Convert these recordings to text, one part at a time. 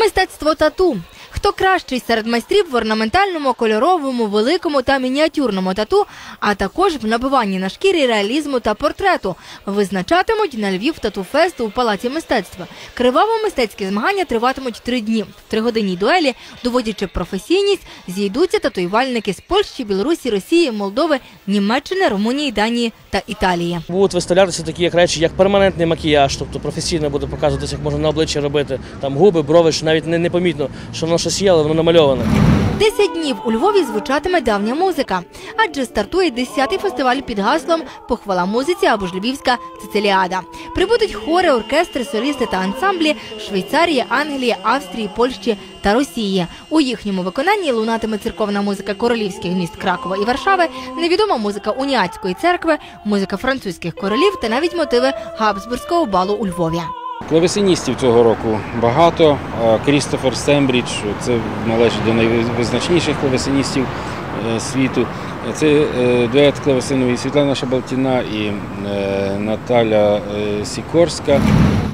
Мистецтво тату. Хто кращий серед майстрів в орнаментальному, кольоровому, великому та мініатюрному тату, а також в набиванні на шкірі реалізму та портрету, визначатимуть на Львів тату-фест у Палаці мистецтва. Криваво-мистецькі змагання триватимуть три дні. В тригодинній дуелі, доводячи професійність, зійдуться татуювальники з Польщі, Білорусі, Росії, Молдови, Німеччини, Румунії, Данії та Італії. Будуть виставлятися такі як речі, як перманентний макіяж, тобто професійно буде показуватися, як можна на обличчі робити там губи, брови, що навіть не, не помітно, що воно щось є, воно намальоване. Десять днів у Львові звучатиме давня музика, адже стартує 10-й фестиваль під гаслом Похвала музиці або ж Львівська Цициліада. Прибудуть хори, оркестри, солісти та ансамблі Швейцарії, Англії, Австрії, Польщі та Росії. У їхньому виконанні лунатиме церковна музика королівських міст Кракова і Варшави, невідома музика уніатської церкви, музика французьких королів та навіть мотиви Габсбурзького балу у Львові. Клавесиністів цього року багато. Крістофер Сембрідж це належить до найвизначніших клавесиністів е, світу. Це е, дует клавесиновий Світлана Шабалтіна і е, Наталя Сікорська.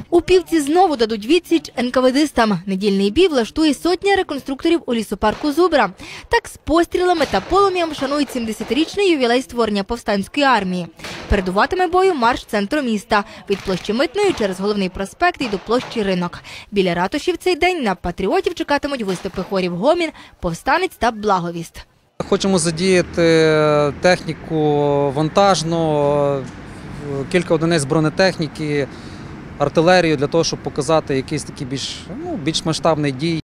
У півці знову дадуть відсіч НКВДистам. Недільний бій влаштує сотня реконструкторів у лісопарку Зубра. Так з пострілами та полум'ям шанують 70-річний ювілей створення повстанської армії. Передуватиме бою марш центру міста від площі Митної через головний проспект і до площі Ринок. Біля ратуші в цей день на патріотів чекатимуть виступи хорів Гомін, Повстанець та Благовіст. Хочемо задіяти техніку вантажну, кілька одиниць бронетехніки, артилерію для того, щоб показати якийсь такий більш, ну, більш масштабний дій.